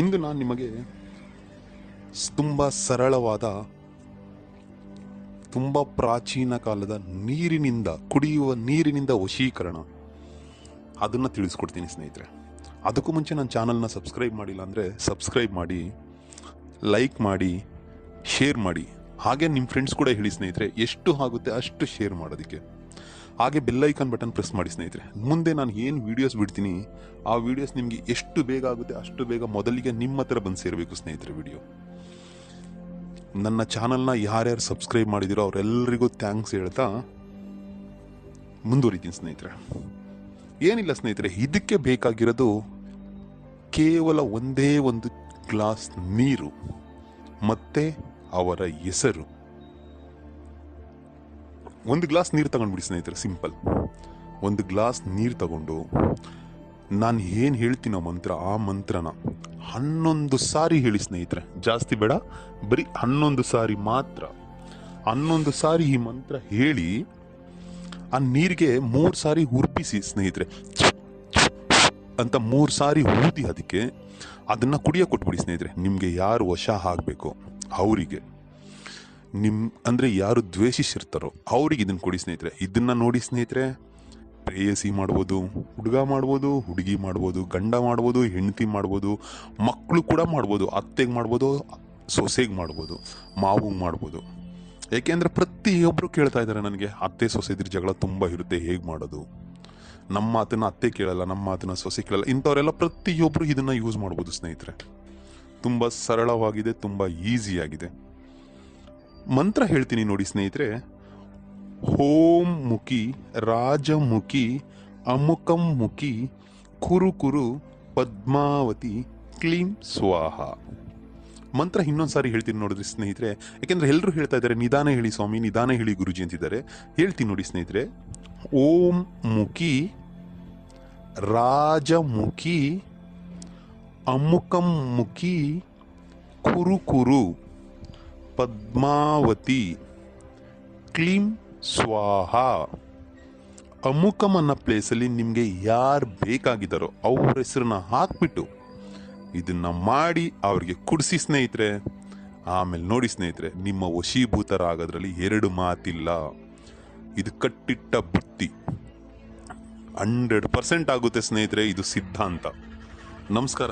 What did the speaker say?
ಇಂದು ನಾನು ನಿಮಗೆ ತುಂಬ ಸರಳವಾದ, ತುಂಬ ಪ್ರಾಚೀನ ಕಾಲದ ನೀರಿನಿಂದ, ಕುಡಿಯುವ ನೀರಿನಿಂದ ವಶೀಕರಣ. ಅದನ್ನು ತಿಳಿಸ್ಕೊಡ್ತೀನಿ ಸ್ನೇಹಿತರೆ. ಅದಕ್ಕೂ ಮುಂಚೆ ನನ್ನ ಚಾನಲ್ನ ಸಬ್ಸ್ಕ್ರೈಬ್ ಮಾಡಿಲ್ಲ ಅಂದರೆ ಸಬ್ಸ್ಕ್ರೈಬ್ ಮಾಡಿ, ಲೈಕ್ ಮಾಡಿ, ಶೇರ್ ಮಾಡಿ. ಹಾಗೆ ನಿಮ್ಮ ಫ್ರೆಂಡ್ಸ್ ಕೂಡ ಹೇಳಿ ಸ್ನೇಹಿತರೆ, ಎಷ್ಟು ಆಗುತ್ತೆ ಅಷ್ಟು ಶೇರ್ ಮಾಡೋದಕ್ಕೆ. ಹಾಗೆ ಬೆಲ್ಲೈಕನ್ ಬಟನ್ ಪ್ರೆಸ್ ಮಾಡಿ ಸ್ನೇಹಿತರೆ. ಮುಂದೆ ನಾನು ಏನು ವೀಡಿಯೋಸ್ ಬಿಡ್ತೀನಿ, ಆ ವೀಡಿಯೋಸ್ ನಿಮಗೆ ಎಷ್ಟು ಬೇಗ ಆಗುತ್ತೆ ಅಷ್ಟು ಬೇಗ ಮೊದಲಿಗೆ ನಿಮ್ಮ ಹತ್ರ ಬಂದು ಸೇರಬೇಕು ಸ್ನೇಹಿತರೆ ವಿಡಿಯೋ ನನ್ನ ಚಾನಲ್ನ ಯಾರ್ಯಾರು ಸಬ್ಸ್ಕ್ರೈಬ್ ಮಾಡಿದಿರೋ ಅವರೆಲ್ಲರಿಗೂ ಥ್ಯಾಂಕ್ಸ್ ಹೇಳ್ತಾ ಮುಂದುವರಿತೀನಿ ಸ್ನೇಹಿತರೆ. ಏನಿಲ್ಲ ಸ್ನೇಹಿತರೆ, ಇದಕ್ಕೆ ಬೇಕಾಗಿರೋದು ಕೇವಲ ಒಂದೇ ಒಂದು ಗ್ಲಾಸ್ ನೀರು, ಮತ್ತೆ ಅವರ ಹೆಸರು. ಒಂದು ಗ್ಲಾಸ್ ನೀರು ತಗೊಂಡ್ಬಿಡಿ ಸ್ನೇಹಿತರೆ, ಸಿಂಪಲ್. ಒಂದು ಗ್ಲಾಸ್ ನೀರು ತಗೊಂಡು ನಾನು ಏನು ಹೇಳ್ತೀನೋ ಮಂತ್ರ, ಆ ಮಂತ್ರನ ಹನ್ನೊಂದು ಸಾರಿ ಹೇಳಿ ಸ್ನೇಹಿತರೆ. ಜಾಸ್ತಿ ಬೇಡ, ಬರೀ ಹನ್ನೊಂದು ಸಾರಿ ಮಾತ್ರ. ಹನ್ನೊಂದು ಸಾರಿ ಈ ಮಂತ್ರ ಹೇಳಿ ಆ ನೀರಿಗೆ ಮೂರು ಸಾರಿ ಹುರ್ಪಿಸಿ ಸ್ನೇಹಿತರೆ. ಅಂತ ಮೂರು ಸಾರಿ ಊದಿ ಅದಕ್ಕೆ ಅದನ್ನು ಕುಡಿಯೋ ಕೊಟ್ಬಿಡಿ ಸ್ನೇಹಿತರೆ. ನಿಮಗೆ ಯಾರು ವಶ ಆಗಬೇಕು? ಅವರಿಗೆ. ನಿಮ್, ಅಂದ್ರೆ ಯಾರು ದ್ವೇಷಿಸಿರ್ತಾರೋ ಅವ್ರಿಗೆ ಇದನ್ನ ಕೊಡಿ ಸ್ನೇಹಿತರೆ. ಇದನ್ನ ನೋಡಿ ಸ್ನೇಹಿತರೆ, ಪ್ರೇಯಸಿ ಮಾಡ್ಬೋದು, ಹುಡುಗ ಮಾಡ್ಬೋದು, ಹುಡುಗಿ ಮಾಡ್ಬೋದು, ಗಂಡ ಮಾಡ್ಬೋದು, ಹೆಂಡತಿ ಮಾಡ್ಬೋದು ಮಕ್ಕಳು ಕೂಡ ಮಾಡ್ಬೋದು, ಅತ್ತೆಗೆ ಮಾಡ್ಬೋದು, ಸೊಸೆಗೆ ಮಾಡ್ಬೋದು ಮಾವಂಗೆ ಮಾಡ್ಬೋದು. ಏಕೆಂದರೆ ಪ್ರತಿಯೊಬ್ಬರು ಕೇಳ್ತಾ ಇದ್ದಾರೆ ನನಗೆ, ಅತ್ತೆ ಸೊಸೆದ್ರ ಜಗಳ ತುಂಬ ಇರುತ್ತೆ, ಹೇಗೆ ಮಾಡೋದು? ನಮ್ಮ ಮಾತನ್ನು ಅತ್ತೆ ಕೇಳಲ್ಲ, ನಮ್ಮ ಮಾತನ್ನು ಸೊಸೆ ಕೇಳಲ್ಲ, ಇಂಥವರೆಲ್ಲ ಪ್ರತಿಯೊಬ್ಬರು ಇದನ್ನು ಯೂಸ್ ಮಾಡ್ಬೋದು ಸ್ನೇಹಿತರೆ. ತುಂಬ ಸರಳವಾಗಿದೆ, ತುಂಬ ಈಸಿಯಾಗಿದೆ ಮಂತ್ರ ಹೇಳ್ತೀನಿ ನೋಡಿ ಸ್ನೇಹಿತರೆ. ಹೋಂ ಮುಖಿ, ರಾಜಮುಖಿ, ಅಮುಕಂ ಮುಖಿ ಕುರು ಕುರು ಪದ್ಮಾವತಿ, ಕ್ಲೀಂ ಸ್ವಾಹ. ಮಂತ್ರ ಇನ್ನೊಂದ್ಸಾರಿ ಹೇಳ್ತೀನಿ ನೋಡಿದ್ರಿ ಸ್ನೇಹಿತರೆ. ಯಾಕೆಂದ್ರೆ ಎಲ್ಲರೂ ಹೇಳ್ತಾ ಇದ್ದಾರೆ, ನಿಧಾನ ಹೇಳಿ ಸ್ವಾಮಿ, ನಿಧಾನ ಹೇಳಿ ಗುರುಜಿ ಅಂತಿದ್ದಾರೆ. ಹೇಳ್ತೀನಿ ನೋಡಿ ಸ್ನೇಹಿತರೆ. ಓಂ ಮುಖಿ, ರಾಜಮುಖಿ, ಅಮುಕಂ ಮುಖಿ ಕುರು ಕುರು ಪದ್ಮಾವತಿ. ಕ್ಲೀಂ ಸ್ವಾಹ. ಅಮುಕಮ್ ಅನ್ನೋ ಪ್ಲೇಸಲ್ಲಿ ನಿಮಗೆ ಯಾರು ಬೇಕಾಗಿದ್ದಾರೋ ಅವ್ರ ಹೆಸರನ್ನ ಹಾಕ್ಬಿಟ್ಟು ಇದನ್ನು ಮಾಡಿ ಅವ್ರಿಗೆ ಕುಡಿಸಿ ಸ್ನೇಹಿತರೆ. ಆಮೇಲೆ ನೋಡಿ ಸ್ನೇಹಿತರೆ, ನಿಮ್ಮ ವಶೀಭೂತರಾಗೋದ್ರಲ್ಲಿ ಎರಡು ಮಾತಿಲ್ಲ. ಇದು ಕಟ್ಟಿಟ್ಟ ಬುತ್ತಿ. ಹಂಡ್ರೆಡ್ ಪರ್ಸೆಂಟ್ ಆಗುತ್ತೆ ಸ್ನೇಹಿತರೆ, ಇದು ಸಿದ್ಧಾಂತ. ನಮಸ್ಕಾರ